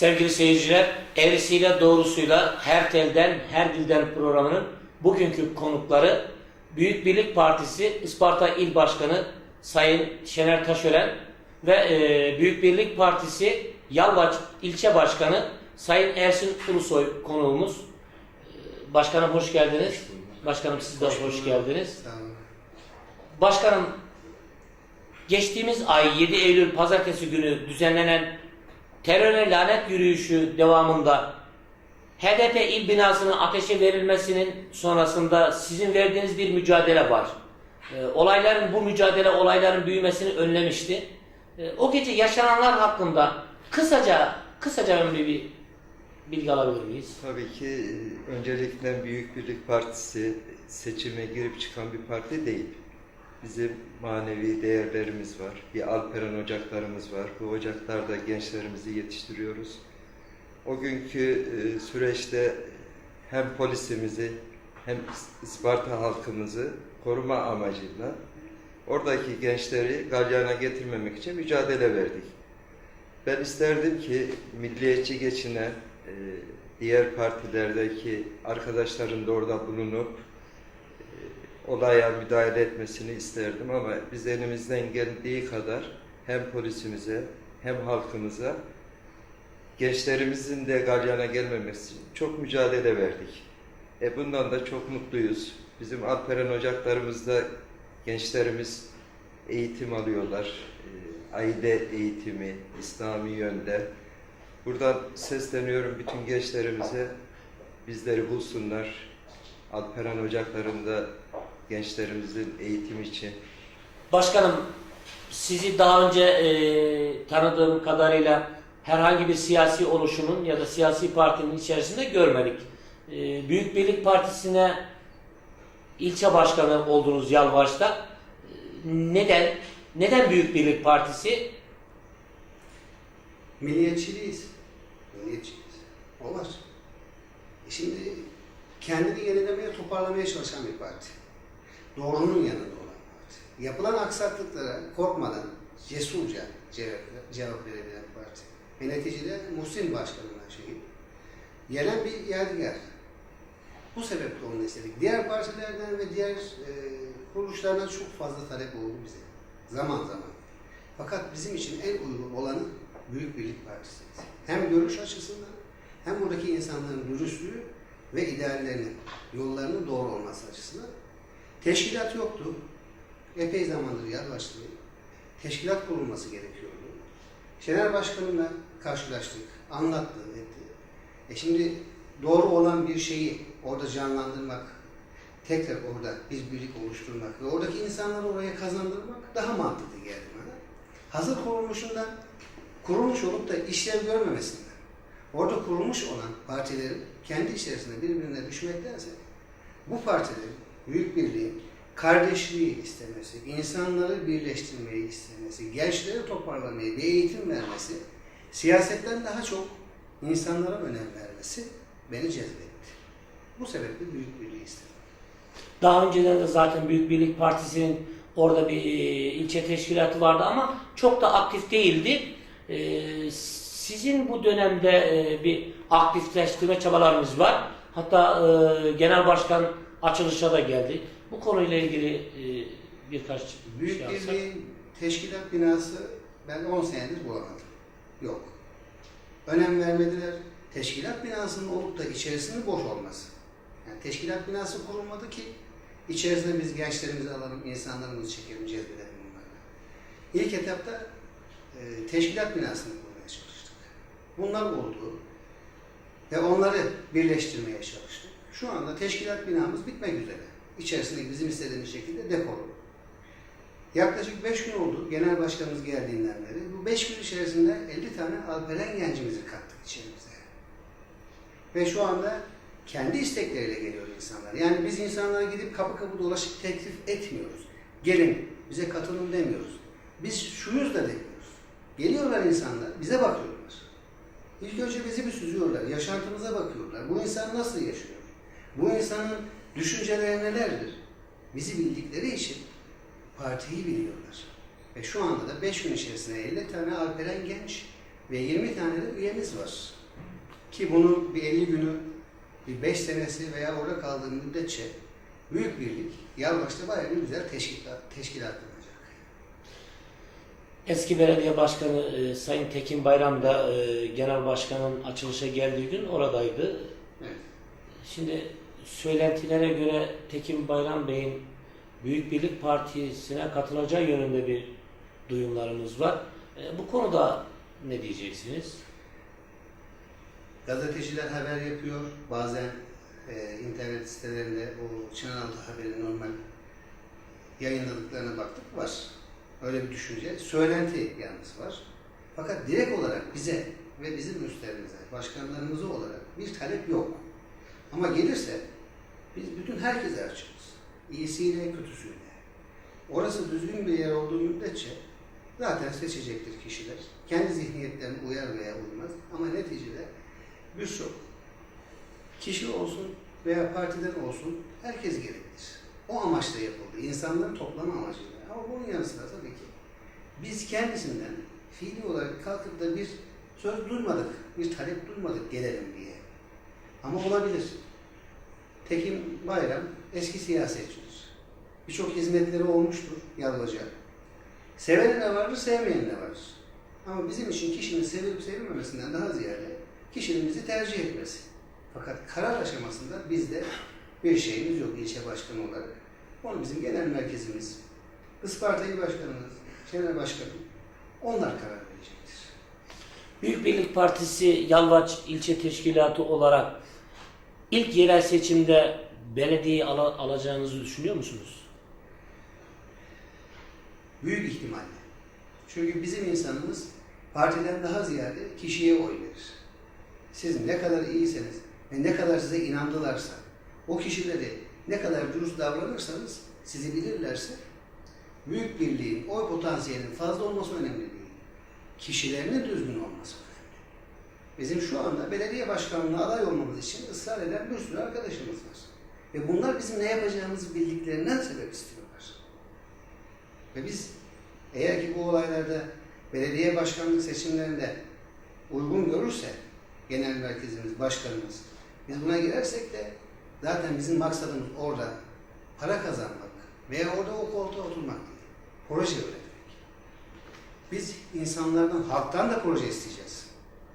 Sevgili seyirciler, eğrisiyle doğrusuyla her telden, her dilden programının bugünkü konukları Büyük Birlik Partisi Isparta İl Başkanı Sayın Şener Taşören ve e, Büyük Birlik Partisi Yalvaç İlçe Başkanı Sayın Ersin Ulusoy konuğumuz. E, Başkanım hoş geldiniz. Başkanım siz de hoş, geldiniz. Sağ olun. Başkanım, geçtiğimiz ay 7 Eylül Pazartesi günü düzenlenen teröre lanet yürüyüşü devamında HDP il binasının ateşe verilmesinin sonrasında sizin verdiğiniz bir mücadele var. Ee, olayların bu mücadele olayların büyümesini önlemişti. Ee, o gece yaşananlar hakkında kısaca kısaca önemli bir bilgi alabilir miyiz? Tabii ki e, öncelikle Büyük Birlik Partisi seçime girip çıkan bir parti değil. Bizim manevi değerlerimiz var. Bir Alperen ocaklarımız var. Bu ocaklarda gençlerimizi yetiştiriyoruz. O günkü e, süreçte hem polisimizi hem Isparta halkımızı koruma amacıyla oradaki gençleri galyana getirmemek için mücadele verdik. Ben isterdim ki milliyetçi geçinen e, diğer partilerdeki arkadaşların da orada bulunup olaya müdahale etmesini isterdim ama biz elimizden geldiği kadar hem polisimize hem halkımıza gençlerimizin de galyana gelmemesi çok mücadele verdik. E bundan da çok mutluyuz. Bizim Alperen ocaklarımızda gençlerimiz eğitim alıyorlar. E, aile eğitimi, İslami yönde. Buradan sesleniyorum bütün gençlerimize bizleri bulsunlar. Alperen ocaklarında gençlerimizin eğitim için Başkanım, sizi daha önce e, tanıdığım kadarıyla herhangi bir siyasi oluşumun ya da siyasi partinin içerisinde görmedik. E, Büyük Birlik Partisi'ne ilçe başkanı oldunuz Yalvaç'ta. E, neden? Neden Büyük Birlik Partisi? Milliyetçiliyiz. Milliyetçiyiz. O var. E Şimdi kendini yenilemeye, toparlamaya çalışan bir parti. Doğrunun yanında olan. Yapılan aksaklıklara korkmadan cesurca cevap, cevap verebilen parti. Ve neticede Muhsin Başkanı'ndan şeyi gelen bir yadigar. Bu sebeple onu istedik. Diğer partilerden ve diğer e, kuruluşlardan çok fazla talep oldu bize. Zaman zaman. Fakat bizim için en uygun olanı Büyük Birlik Partisi'ydi. Hem görüş açısından hem buradaki insanların dürüstlüğü ve ideallerinin, yollarının doğru olması açısından. Teşkilat yoktu. Epey zamandır yaklaştı. Teşkilat kurulması gerekiyordu. Şener Başkanımla karşılaştık, anlattı, etti. E şimdi doğru olan bir şeyi orada canlandırmak, tekrar orada bir birlik oluşturmak ve oradaki insanları oraya kazandırmak daha mantıklı geldi bana. Hazır kurulmuşundan kurulmuş olup da işlev görmemesinden, orada kurulmuş olan partilerin kendi içerisinde birbirine düşmektense bu partilerin büyük birliğin kardeşliği istemesi, insanları birleştirmeyi istemesi, gençleri toparlamayı, bir eğitim vermesi, siyasetten daha çok insanlara önem vermesi beni cezbetti. Bu sebeple büyük birliği istedim. Daha önceden de zaten Büyük Birlik Partisi'nin orada bir e, ilçe teşkilatı vardı ama çok da aktif değildi. E, sizin bu dönemde e, bir aktifleştirme çabalarınız var. Hatta e, Genel Başkan açılışa da geldi. Bu konuyla ilgili e, birkaç Büyük şey alsak. birliğin teşkilat binası ben 10 senedir bulamadım. Yok. Önem vermediler. Teşkilat binasının olup da içerisinin boş olması. Yani teşkilat binası kurulmadı ki içerisine biz gençlerimizi alalım, insanlarımızı çekelim, cezbedelim bunlarla. İlk etapta e, teşkilat binasını kurmaya çalıştık. Bunlar oldu. Ve onları birleştirmeye çalıştık. Şu anda teşkilat binamız bitmek üzere. İçerisinde bizim istediğimiz şekilde depolu. Yaklaşık 5 gün oldu genel başkanımız geldiğinden beri. Bu 5 gün içerisinde 50 tane Alperen gencimizi kattık içerimize. Ve şu anda kendi istekleriyle geliyor insanlar. Yani biz insanlara gidip kapı kapı dolaşıp teklif etmiyoruz. Gelin bize katılın demiyoruz. Biz şuyuz da demiyoruz. Geliyorlar insanlar, bize bakıyorlar. İlk önce bizi bir süzüyorlar, yaşantımıza bakıyorlar. Bu insan nasıl yaşıyor? Bu insanın düşünceleri nelerdir? Bizi bildikleri için partiyi biliyorlar. Ve şu anda da 5 gün içerisinde 50 tane Alperen genç Ve 20 tane de üyemiz var. Ki bunu bir 50 günü, bir 5 senesi veya orada kaldığı müddetçe büyük birlik Yalvaç'ta bayağı bir güzel teşkilat, teşkilatlanacak. Eski belediye başkanı e, Sayın Tekin Bayram da e, genel başkanın açılışa geldiği gün oradaydı. Evet. Şimdi söylentilere göre Tekin Bayram Bey'in Büyük Birlik Partisi'ne katılacağı yönünde bir duyumlarımız var. E, bu konuda ne diyeceksiniz? Gazeteciler haber yapıyor. Bazen e, internet sitelerinde o Çınaraltı haberi normal yayınladıklarına baktık var. Öyle bir düşünce. Söylenti yalnız var. Fakat direkt olarak bize ve bizim üstlerimize, başkanlarımıza olarak bir talep yok. Ama gelirse biz bütün herkese açığız. İyisiyle, kötüsüyle. Orası düzgün bir yer olduğu müddetçe zaten seçecektir kişiler. Kendi zihniyetlerine uyar veya uymaz. Ama neticede birçok kişi olsun veya partiden olsun herkes gerektir. O amaçla yapıldı. İnsanların toplama amacıyla. Ama bunun yanı sıra tabii ki biz kendisinden fiili olarak kalkıp da bir söz duymadık, bir talep duymadık gelelim diye. Ama olabilir. Tekin Bayram eski siyasetçidir. Birçok hizmetleri olmuştur Yalvaca. Seveni de vardır, sevmeyeni de vardır. Ama bizim için kişinin sevilip sevilmemesinden daha ziyade kişinin bizi tercih etmesi. Fakat karar aşamasında bizde bir şeyimiz yok ilçe başkanı olarak. Onu bizim genel merkezimiz, Isparta İl Başkanımız, Genel Başkanım, onlar karar verecektir. Büyük Birlik Partisi Yalvaç ilçe teşkilatı olarak ilk yerel seçimde belediyeyi ala- alacağınızı düşünüyor musunuz? Büyük ihtimalle. Çünkü bizim insanımız partiden daha ziyade kişiye oy verir. Siz ne kadar iyiyseniz ve ne kadar size inandılarsa, o kişileri ne kadar dürüst davranırsanız, sizi bilirlerse, büyük birliğin oy potansiyelinin fazla olması önemli değil. Kişilerinin düzgün olması önemli. Bizim şu anda belediye başkanlığına aday olmamız için ısrar eden bir sürü arkadaşımız var. Ve bunlar bizim ne yapacağımızı bildiklerinden sebep istiyorlar. Ve biz eğer ki bu olaylarda belediye başkanlık seçimlerinde uygun görürse genel merkezimiz, başkanımız, biz buna girersek de zaten bizim maksadımız orada para kazanmak veya orada o koltuğa oturmak değil. Proje üretmek. Biz insanlardan, halktan da proje isteyeceğiz.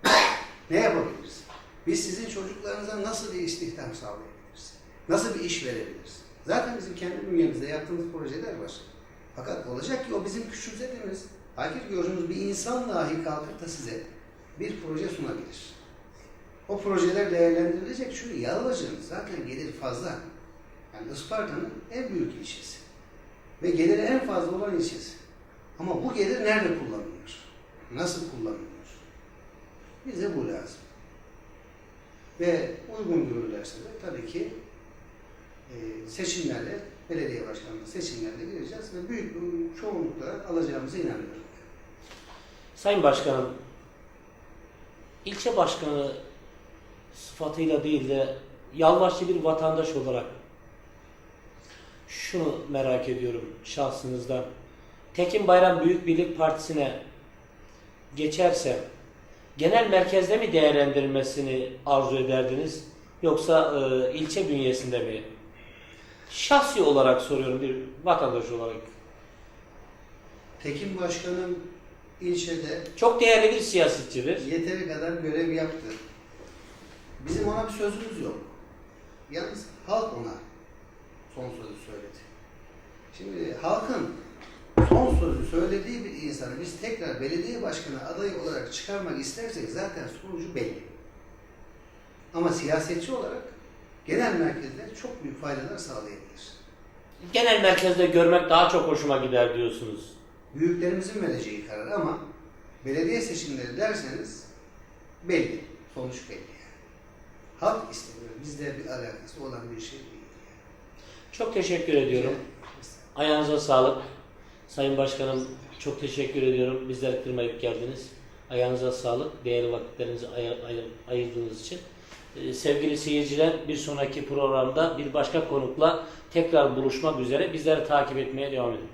ne yapabiliriz? Biz sizin çocuklarınıza nasıl bir istihdam sağlayabiliriz? Nasıl bir iş verebiliriz? Zaten bizim kendi bünyemizde yaptığımız projeler var. Fakat olacak ki o bizim küçümsediğimiz, hakir gördüğümüz bir insan dahi kalkıp da size bir proje sunabilir. O projeler değerlendirilecek çünkü Yalvacı'nın zaten geliri fazla. Yani Isparta'nın en büyük ilçesi. Ve geliri en fazla olan ilçesi. Ama bu gelir nerede kullanılıyor? Nasıl kullanılıyor? Bize bu lazım. Ve uygun görürlerse de tabii ki e, seçimlerle, belediye başkanlığı seçimlerle gireceğiz ve büyük bir çoğunlukla alacağımıza inanıyorum. Sayın Başkanım, ilçe başkanı sıfatıyla değil de yalvaçlı bir vatandaş olarak şunu merak ediyorum şahsınızdan. Tekin Bayram Büyük Birlik Partisi'ne geçerse genel merkezde mi değerlendirmesini arzu ederdiniz yoksa e, ilçe bünyesinde mi? Şahsi olarak soruyorum bir vatandaş olarak. Tekin Başkanım ilçede Çok değerli bir siyasetçidir. yeteri kadar görev yaptı. Bizim ona bir sözümüz yok. Yalnız halk ona son sözü söyledi. Şimdi halkın son sözü söylediği bir insanı biz tekrar belediye başkanı adayı olarak çıkarmak istersek zaten sonucu belli. Ama siyasetçi olarak genel merkezde çok büyük faydalar sağlayabilir. Genel merkezde görmek daha çok hoşuma gider diyorsunuz. Büyüklerimizin vereceği karar ama belediye seçimleri derseniz belli. Sonuç belli. Halk istemiyor. Bizde bir alakası olan bir şey değil. Çok teşekkür ediyorum. Ayağınıza sağlık. Sayın Başkanım çok teşekkür ediyorum. Bizleri kırmayıp geldiniz. Ayağınıza sağlık. Değerli vakitlerinizi ay- ay- ayırdığınız için. Ee, sevgili seyirciler bir sonraki programda bir başka konukla tekrar buluşmak üzere. Bizleri takip etmeye devam edin.